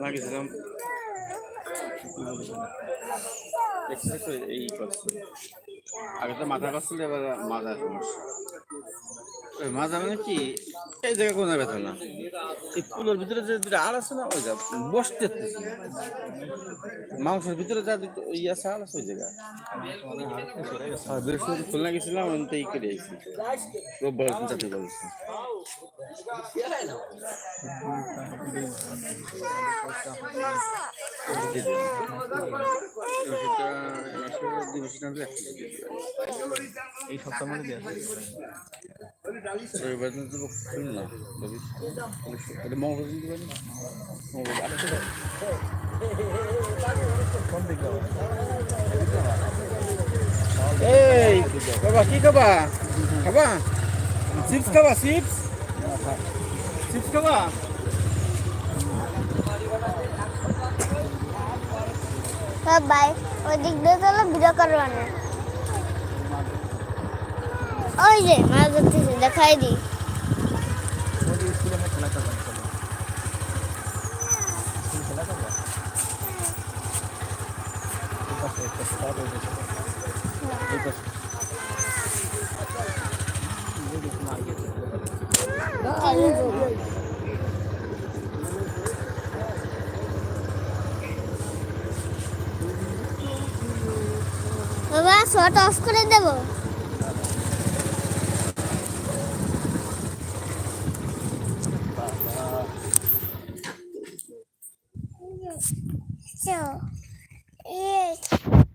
লাগিয়েছিলাম এই কষ্ট আগে তো মাথা কষ্ট এবার মাথার মাজা মানে কি? এই জায়গায় কোনো ব্যথা না। এই পুলের ভিতরে যে দুটো আল আছে না ওই যা বসতে। মাংসের ভিতরে যা দুটো ওই আছে আল আছে ওই জায়গা। বৃহস্পতি খুলনা গেছিলাম ওইটাই করে আইছি রোববার চাকরি করেছি। এই সপ্তাহ মানে এই বাবা কি খাবা? খাবা? চিপস খাবা চিপস চিপস খাবা? সবাই ওই দিক দিয়ে তাহলে ভিডিও করব ওই যে মাছ ধরতেছে দেখাই দিই ওদের স্কুলে আমরা খেলা করব 九一